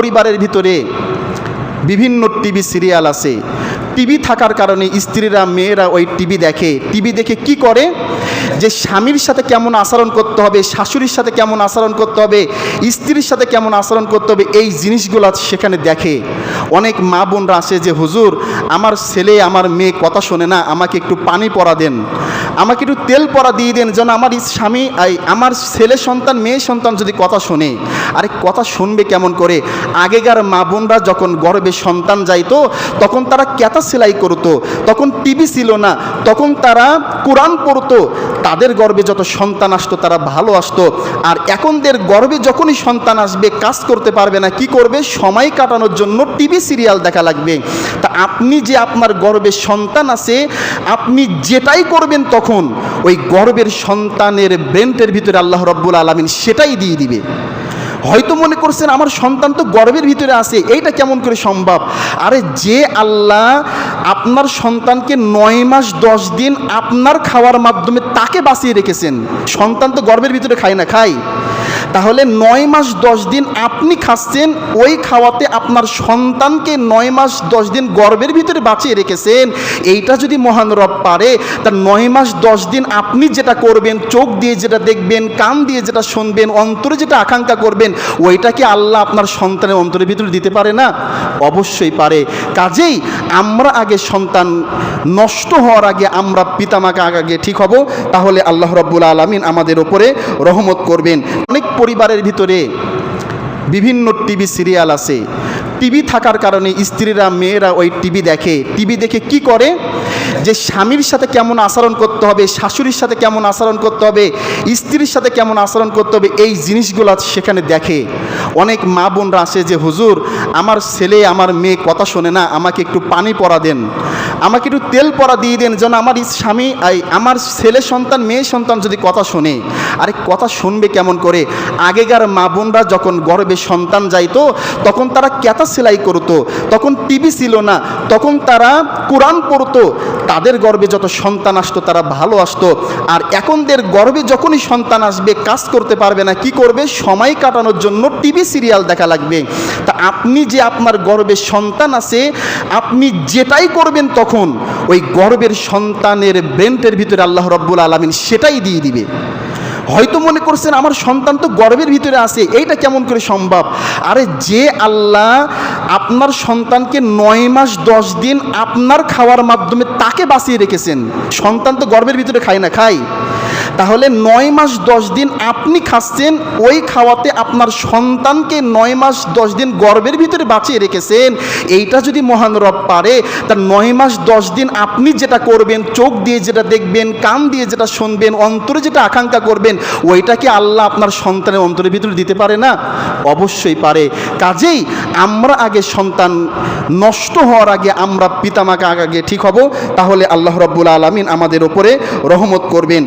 পরিবারের ভিতরে বিভিন্ন টিভি সিরিয়াল আছে। টিভি থাকার কারণে স্ত্রীরা, মেয়েরা ওই টিভি দেখে। টিভি দেখে কি করে? যে স্বামীর সাথে কেমন আচরণ করতে হবে, শাশুড়ির সাথে কেমন আচরণ করতে হবে, স্ত্রীর সাথে কেমন আচরণ করতে হবে, এই জিনিসগুলো সেখানে দেখে। অনেক মা বোনরা আসে যে, হুজুর, আমার ছেলে, আমার মেয়ে কথা শোনে না, আমাকে একটু পানি পরা দেন। আমাকে একটু তেল পরা দিয়ে দেন, যেন আমার স্বামী আমার ছেলে সন্তান, মেয়ে সন্তান যদি কথা শোনে। আরে কথা শুনবে কেমন করে? আগেকার মা বোনরা যখন গর্বে সন্তান যাইতো, তখন তারা ক্যাতা সেলাই করতো, তখন টিভি ছিল না, তখন তারা কোরআন পড়তো তাদের গর্বে যত সন্তান আসতো, তারা ভালো আসতো। আর এখনদের গর্বে যখনই সন্তান আসবে, কাজ করতে পারবে না, কি করবে? সময় কাটানোর জন্য টিভি সিরিয়াল দেখা লাগবে। তা আপনি যে আপনার গর্বে সন্তান আছে, আপনি যেটাই করবেন তখন, ওই গর্বের সন্তানের ব্রেন্টের ভিতরে আল্লাহ রব্বুল আলমিন সেটাই দিয়ে দিবে। হয়তো মনে করছেন আমার সন্তান তো গর্বের ভিতরে আছে, এইটা কেমন করে সম্ভব? আরে যে আল্লাহ আপনার সন্তানকে নয় মাস দশ দিন আপনার খাওয়ার মাধ্যমে তাকে বাঁচিয়ে রেখেছেন, সন্তান তো গর্বের ভিতরে খায় না, খায়। তাহলে নয় মাস দশ দিন আপনি খাচ্ছেন, ওই খাওয়াতে আপনার সন্তানকে নয় মাস দশ দিন গর্বের ভিতরে বাঁচিয়ে রেখেছেন। এইটা যদি মহান রব পারে, তা নয় মাস দশ দিন আপনি যেটা করবেন, চোখ দিয়ে যেটা দেখবেন, কান দিয়ে যেটা শুনবেন, অন্তরে যেটা আকাঙ্ক্ষা করবেন, ওইটা কি আল্লাহ আপনার সন্তানের অন্তরের ভিতরে দিতে পারে না? অবশ্যই পারে। কাজেই আমরা আগে সন্তান নষ্ট হওয়ার আগে আমরা পিতামাকে আগে ঠিক হব, তাহলে আল্লাহ রব্বুল আলমিন আমাদের ওপরে রহমত করবেন। অনেক পরিবারের ভিতরে বিভিন্ন টিভি সিরিয়াল আছে। টিভি থাকার কারণে স্ত্রীরা, মেয়েরা ওই টিভি দেখে। টিভি দেখে কি করে? যে স্বামীর সাথে কেমন আচরণ করতে হবে, শাশুড়ির সাথে কেমন আচরণ করতে হবে, স্ত্রীর সাথে কেমন আচরণ করতে হবে, এই জিনিসগুলো সেখানে দেখে। অনেক মা বোনরা আসে যে, হুজুর, আমার ছেলে, আমার মেয়ে কথা শোনে না, আমাকে একটু পানি পরা দেন। আমাকে একটু তেল পরা দিয়ে দেন, যেন আমার স্বামী আমার ছেলে সন্তান, মেয়ে সন্তান যদি কথা শোনে। আরে কথা শুনবে কেমন করে? আগেকার মা বোনরা যখন গর্বে সন্তান যাইতো, তখন তারা ক্যাতা সেলাই করতো, তখন টিভি ছিল না, তখন তারা কোরআন পড়তো, তাদের গর্বে যত সন্তান আসতো তারা ভালো আসতো, আর এখনদের গর্বে যখনই সন্তান আসবে, কাজ করতে পারবে না, কি করবে? সময় কাটানোর জন্য টিভি সিরিয়াল দেখা লাগবে। তা আপনি যে আপনার গর্বে সন্তান আছে, আপনি যেটাই করবেন তখন, ওই গর্বের সন্তানের ব্রেন্টের ভিতরে আল্লাহ রব্বুল আলমিন সেটাই দিয়ে দিবে। হয়তো মনে করছেন আমার সন্তান তো গর্বের ভিতরে আছে, এইটা কেমন করে সম্ভব? আরে যে আল্লাহ আপনার সন্তানকে নয় মাস দশ দিন আপনার খাওয়ার মাধ্যমে তাকে বাঁচিয়ে রেখেছেন, সন্তান তো গর্বের ভিতরে খায় না, খায়। তাহলে নয় মাস দশ দিন আপনি খাচ্ছেন, ওই খাওয়াতে আপনার সন্তানকে নয় মাস দশ দিন গর্বের ভিতরে বাঁচিয়ে রেখেছেন। এইটা যদি মহান রব পারে তা নয় মাস দশ দিন আপনি যেটা করবেন, চোখ দিয়ে যেটা দেখবেন, কান দিয়ে যেটা শুনবেন, অন্তরে যেটা আকাঙ্ক্ষা করবেন, ওইটা কি আল্লাহ আপনার সন্তানের অন্তরের ভিতরে দিতে পারে না? অবশ্যই পারে। কাজেই আমরা আগে সন্তান নষ্ট হওয়ার আগে আমরা পিতামাকে আগে ঠিক হব, তাহলে আল্লাহ রব্বুল আলমিন আমাদের ওপরে রহমত করবেন।